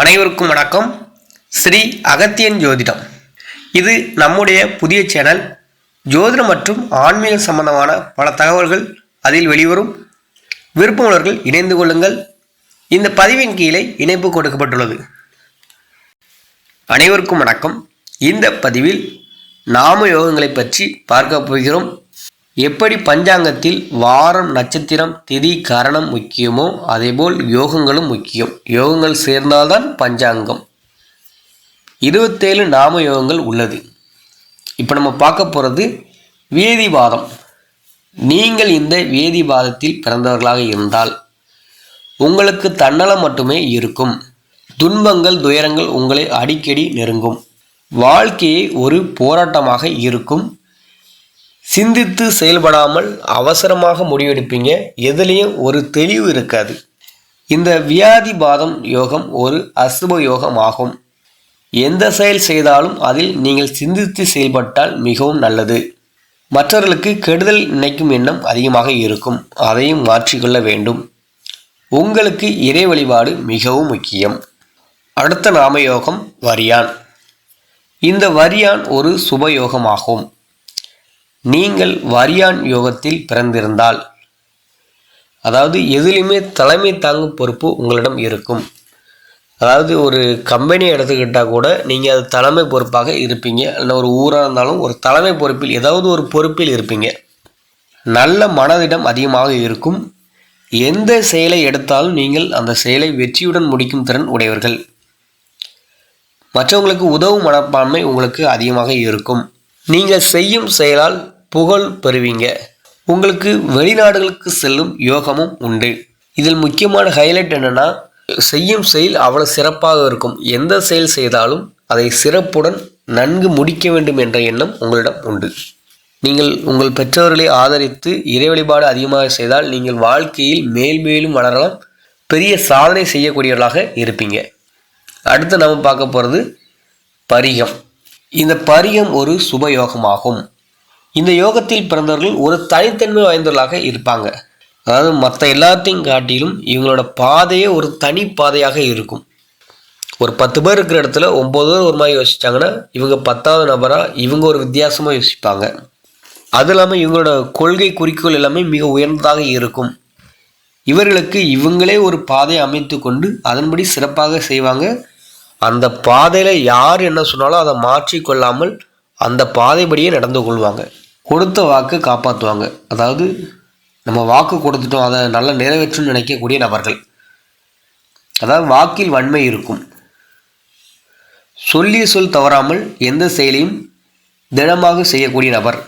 அனைவருக்கும் வணக்கம். ஸ்ரீ அகத்தியன் ஜோதிடம். இது நம்முடைய புதிய சேனல். ஜோதிடம் மற்றும் ஆன்மீக சம்பந்தமான பல தகவல்கள் அதில் வெளிவரும். விருப்பமுள்ளவர்கள் இணைந்து கொள்ளுங்கள். இந்த பதிவின் கீழே இணைப்பு கொடுக்கப்பட்டுள்ளது. அனைவருக்கும் வணக்கம். இந்த பதிவில் நாம யோகங்களை பற்றி பார்க்க போகிறோம். எப்படி பஞ்சாங்கத்தில் வாரம் நட்சத்திரம் திதி கரணம் முக்கியமோ அதேபோல் யோகங்களும் முக்கியம். யோகங்கள் சேர்ந்தால்தான் பஞ்சாங்கம். இருபத்தேழு நாம யோகங்கள் உள்ளது. இப்போ நம்ம பார்க்க போகிறது வேதிவாதம். நீங்கள் இந்த வேதிவாதத்தில் பிறந்தவர்களாக இருந்தால் உங்களுக்கு தன்னலம் மட்டுமே இருக்கும். துன்பங்கள் துயரங்கள் உங்களை அடிக்கடி நெருங்கும். வாழ்க்கையை ஒரு போராட்டமாக இருக்கும். சிந்தித்து செயல்படாமல் அவசரமாக முடிவெடுப்பீங்க. எதுலேயும் ஒரு தெளிவு இருக்காது. இந்த வியாதி பாதம் யோகம் ஒரு அசுப யோகம் ஆகும் எந்த செயல் செய்தாலும் அதில் நீங்கள் சிந்தித்து செயல்பட்டால் மிகவும் நல்லது. மற்றவர்களுக்கு கெடுதல் நினைக்கும் எண்ணம் அதிகமாக இருக்கும். அதையும் மாற்றிக்கொள்ள வேண்டும். உங்களுக்கு இறை வழிபாடு மிகவும் முக்கியம். அடுத்த நாம யோகம் வரியான். இந்த வரியான் ஒரு சுப யோகமாகும். நீங்கள் வரியான் யோகத்தில் பிறந்திருந்தால் அதாவது எதுலேயுமே தலைமை தாங்கும் பொறுப்பு உங்களிடம் இருக்கும். அதாவது ஒரு கம்பெனி எடுத்துக்கிட்டால் கூட நீங்கள் அது தலைமை பொறுப்பாக இருப்பீங்க. இல்லை ஒரு ஊராக இருந்தாலும் ஒரு தலைமை பொறுப்பில் ஏதாவது ஒரு பொறுப்பில் இருப்பீங்க. நல்ல மனதிடம் அதிகமாக இருக்கும். எந்த செயலை எடுத்தாலும் நீங்கள் அந்த செயலை வெற்றியுடன் முடிக்கும் திறன் உடையவர்கள். மற்றவங்களுக்கு உதவும் மனப்பான்மை உங்களுக்கு அதிகமாக இருக்கும். நீங்கள் செய்யும் செயலால் புகழ் பெறுவீங்க. உங்களுக்கு வெளிநாடுகளுக்கு செல்லும் யோகமும் உண்டு. இதில் முக்கியமான ஹைலைட் என்னென்னா செய்யும் செயல் அவ்வளோ சிறப்பாக இருக்கும். எந்த செயல் செய்தாலும் அதை சிறப்புடன் நன்கு முடிக்க வேண்டும் என்ற எண்ணம் உங்களிடம் உண்டு. நீங்கள் உங்கள் பெற்றோர்களை ஆதரித்து இறை வழிபாடு அதிகமாக செய்தால் நீங்கள் வாழ்க்கையில் மேல் மேலும் வளரலாம். பெரிய சாதனை செய்யக்கூடியவர்களாக இருப்பீங்க. அடுத்து நம்ம பார்க்க போகிறது பரிகம். இந்த பரிகம் ஒரு சுப யோகமாகும். இந்த யோகத்தில் பிறந்தவர்கள் ஒரு தனித்தன்மை வாய்ந்தவர்களாக இருப்பாங்க. அதாவது மற்ற எல்லாத்தையும் காட்டிலும் இவங்களோட பாதையே ஒரு தனி பாதையாக இருக்கும். ஒரு பத்து பேர் இருக்கிற இடத்துல ஒம்பது பேர் ஒரு மாதிரி யோசிச்சாங்கன்னா இவங்க பத்தாவது நபராக இவங்க ஒரு வித்தியாசமாக யோசிப்பாங்க. அது இல்லாமல் இவங்களோட கொள்கை குறிக்கோள் எல்லாமே மிக உயர்ந்ததாக இருக்கும். இவர்களுக்கு இவங்களே ஒரு பாதையை அமைத்து கொண்டு அதன்படி சிறப்பாக செய்வாங்க. அந்த பாதையில் யார் என்ன சொன்னாலும் அதை மாற்றிக்கொள்ளாமல் அந்த பாதைப்படியே நடந்து கொள்வாங்க. கொடுத்த வாக்கு காப்பாற்றுவாங்க அதாவது நம்ம வாக்கு கொடுத்துட்டோம் அதை நல்லா நிறைவேற்றணும்னு நினைக்கக்கூடிய நபர்கள். அதாவது வாக்கில் வன்மை இருக்கும். சொல்லிய சொல் தவறாமல் எந்த செயலையும் திடமாக செய்யக்கூடிய நபர்.